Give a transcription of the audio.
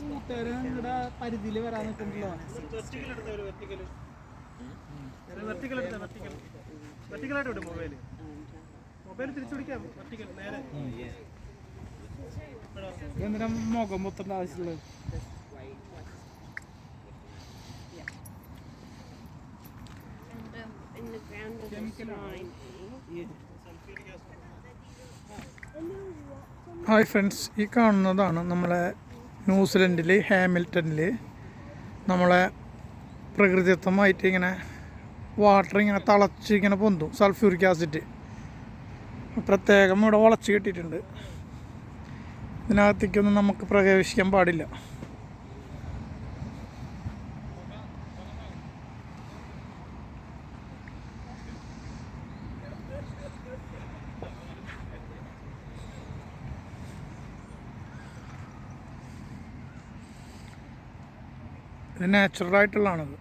കൂട്ടുകാര് നിങ്ങളുടെ പരിധിയിൽ വരാൻ വെർട്ടിക്കൽ വെർട്ടിക്കലായിട്ട് വിടും മൊബൈൽ മൊബൈൽ തിരിച്ചു പിടിക്കാം വെർട്ടിക്കൽ നേരെ. എന്തിനാ മുഖം മൊത്തം ആവശ്യമുള്ളത് and in the ground there's a slime. Hi friends ഈ കാണുന്നതാണ് നമ്മളെ ന്യൂസിലൻഡിൽ ഹാമിൽട്ടണിൽ നമ്മളെ പ്രകൃതിദത്തമായിട്ട് ഇങ്ങനെ വാട്ടർ ഇങ്ങനെ തിളച്ച് ഇങ്ങനെ പൊന്തും സൾഫ്യൂറിക് ആസിഡ് പ്രത്യേകം ഇവിടെ വളച്ച് കെട്ടിയിട്ടുണ്ട്. ഇതിനകത്തേക്കൊന്നും നമുക്ക് പ്രവേശിക്കാൻ പാടില്ല. ഇത് നാച്ചുറൽ ആയിട്ടുള്ളതാണത്.